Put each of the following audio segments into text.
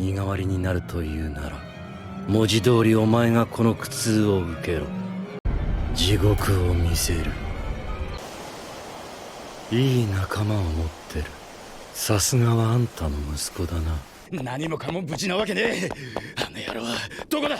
身代わりになるというなら文字通りお前がこの苦痛を受けろ。地獄を見せる。いい仲間を持ってる。さすがはあんたの息子だな。何もかも無事なわけねえ。あの野郎はどこだ？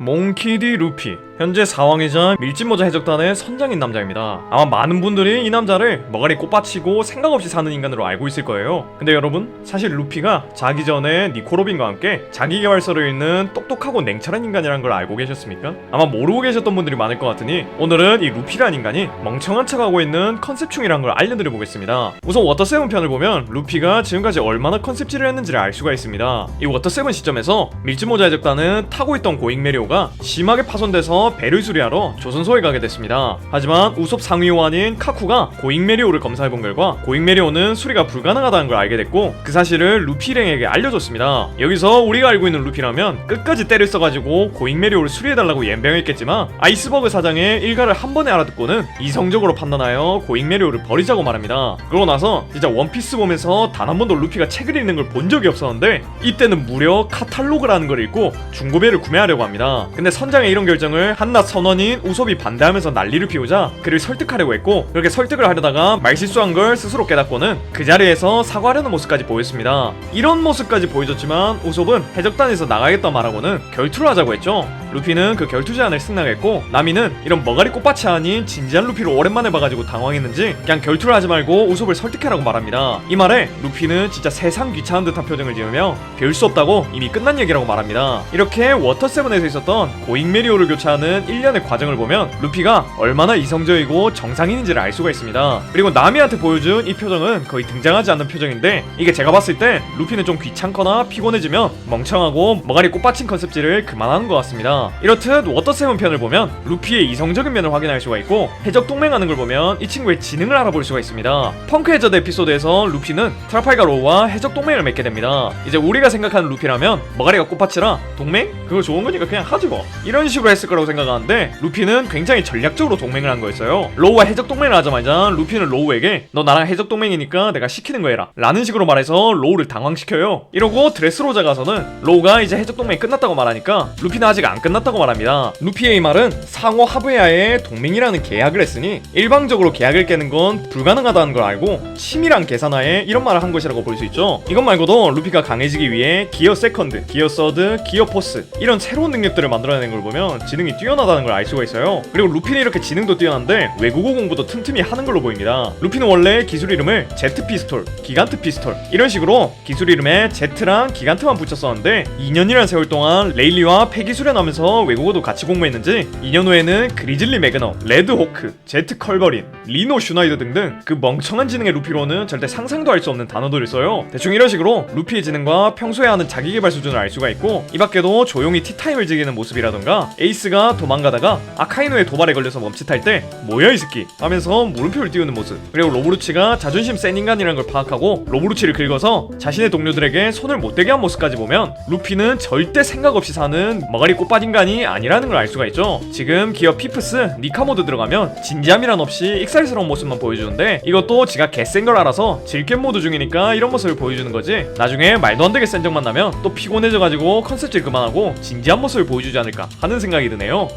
몽키디 루피. 현재 사왕이자 밀짚모자 해적단의 선장인 남자입니다. 아마 많은 분들이 이 남자를 머가리 꽃받치고 생각 없이 사는 인간으로 알고 있을 거예요. 근데 여러분 사실 루피가 자기 전에 니코로빈과 함께 자기계발서를 읽는 똑똑하고 냉철한 인간이란 걸 알고 계셨습니까? 아마 모르고 계셨던 분들이 많을 것 같으니 오늘은 이 루피란 인간이 멍청한 척하고 있는 컨셉충이란 걸 알려드려 보겠습니다. 우선 워터7 편을 보면 루피가 지금까지 얼마나 컨셉질을 했는지를 알 수가 있습니다. 이 워터7 시점에서 밀짚모자 해적단은 타고 있던 고잉 메리 오가 심하게 파손돼서 배를 수리하러 조선소에 가게 됐습니다. 하지만 우섭 상위호환인 카쿠가 고잉 메리오를 검사해본 결과 고잉 메리오는 수리가 불가능하다는 걸 알게 됐고 그 사실을 루피랭에게 알려줬습니다. 여기서 우리가 알고 있는 루피라면 끝까지 때를 써가지고 고잉 메리오를 수리해달라고 연병했겠지만 아이스버그 사장의 일가를 한 번에 알아듣고는 이성적으로 판단하여 고잉 메리오를 버리자고 말합니다. 그러고 나서 진짜 원피스 보면서 단 한 번도 루피가 책을 읽는 걸 본 적이 없었는데 이때는 무려 카탈로그라는 걸 읽고 중고배를 구매하려고 합니다. 근데 선장의 이런 결정을 한낱 선원인 우섭이 반대하면서 난리를 피우자 그를 설득하려고 했고 그렇게 설득을 하려다가 말실수한 걸 스스로 깨닫고는 그 자리에서 사과하려는 모습까지 보였습니다. 이런 모습까지 보여줬지만 우섭은 해적단에서 나가겠다 말하고는 결투를 하자고 했죠. 루피는 그 결투 제안을 승낙했고 나미는 이런 머가리 꽃밭이 아닌 진지한 루피를 오랜만에 봐가지고 당황했는지 그냥 결투를 하지 말고 우섭을 설득해라고 말합니다. 이 말에 루피는 진짜 세상 귀찮은 듯한 표정을 지으며 별 수 없다고 이미 끝난 얘기라고 말합니다. 이렇게 워터7에서 있었던 고잉 메리오를 교차하는 1년의 과정을 보면 루피가 얼마나 이성적이고 정상인인지를 알 수가 있습니다. 그리고 나미한테 보여준 이 표정은 거의 등장하지 않는 표정인데 이게 제가 봤을 때 루피는 좀 귀찮거나 피곤해지면 멍청하고 머가리 꽃받친 컨셉질을 그만하는 것 같습니다. 이렇듯 워터7 편을 보면 루피의 이성적인 면을 확인할 수가 있고 해적 동맹하는 걸 보면 이 친구의 지능을 알아볼 수가 있습니다. 펑크 해저드 에피소드에서 루피는 트라팔가 로우와 해적 동맹을 맺게 됩니다. 이제 우리가 생각하는 루피라면 머가리가 꽃밭이라 동맹? 그거 좋은 거니까 그냥 뭐. 이런 식으로 했을 거라고 생각하는데 루피는 굉장히 전략적으로 동맹을 한 거였어요. 로우와 해적 동맹을 하자마자 루피는 로우에게 너 나랑 해적 동맹이니까 내가 시키는 거 해라 라는 식으로 말해서 로우를 당황시켜요. 이러고 드레스로자 가서는 로우가 이제 해적 동맹이 끝났다고 말하니까 루피는 아직 안 끝났다고 말합니다. 루피의 이 말은 상호 하브야의 동맹이라는 계약을 했으니 일방적으로 계약을 깨는 건 불가능하다는 걸 알고 치밀한 계산하에 이런 말을 한 것이라고 볼 수 있죠. 이것 말고도 루피가 강해지기 위해 기어 세컨드, 기어 서드, 기어 포스 이런 새로운 능력들을 만들어낸 걸 보면 지능이 뛰어나다는 걸 알 수가 있어요. 그리고 루피는 이렇게 지능도 뛰어난데 외국어 공부도 틈틈이 하는 걸로 보입니다. 루피는 원래 기술 이름을 제트 피스톨, 기간트 피스톨 이런 식으로 기술 이름에 제트랑 기간트만 붙였었는데 2년이라는 세월 동안 레일리와 폐기 수련하면서 외국어도 같이 공부했는지 2년 후에는 그리즐리 매그넘, 레드 호크, 제트 컬버린, 리노 슈나이더 등등 그 멍청한 지능의 루피로는 절대 상상도 할 수 없는 단어들을 써요. 대충 이런 식으로 루피의 지능과 평소에 하는 자기 개발 수준을 알 수가 있고 이 밖에도 조용히 티타임을 즐기는 모습이라던가 에이스가 도망가다가 아카이노의 도발에 걸려서 멈칫할 때 뭐야 이 새끼? 하면서 물음표를 띄우는 모습. 그리고 로브루치가 자존심 센 인간이라는 걸 파악하고 로브루치를 긁어서 자신의 동료들에게 손을 못 대게 한 모습까지 보면 루피는 절대 생각 없이 사는 머가리 꽃밭 인간이 아니라는 걸 알 수가 있죠. 지금 기어 피프스 니카 모드 들어가면 진지함이란 없이 익살스러운 모습만 보여주는데 이것도 지가 개센 걸 알아서 질겜 모드 중이니까 이런 모습을 보여주는 거지. 나중에 말도 안 되게 센 적만 나면 또 피곤해져가지고 컨셉질 그만하고 진지한 모습을 보여주 지 않을까 하는 생각이 드네요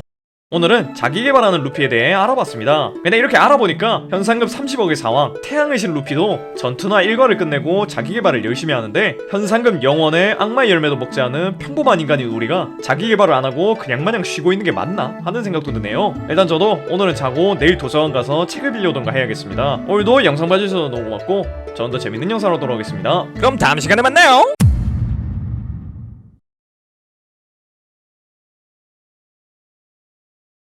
오늘은 자기 개발하는 루피에 대해 알아봤습니다. 근데 이렇게 알아보니까 현상금 30억의 사왕 태양의 신 루피도 전투나 일과를 끝내고 자기 개발을 열심히 하는데 현상금 영원의 악마의 열매도 먹지 않은 평범한 인간인 우리가 자기 개발을 안 하고 그냥 마냥 쉬고 있는 게 맞나 하는 생각도 드네요. 일단 저도 오늘은 자고 내일 도서관 가서 책을 빌려오던가 해야겠습니다. 오늘도 영상 봐주셔서 너무 고맙고 저는 더 재밌는 영상으로 돌아오겠습니다. 그럼 다음 시간에 만나요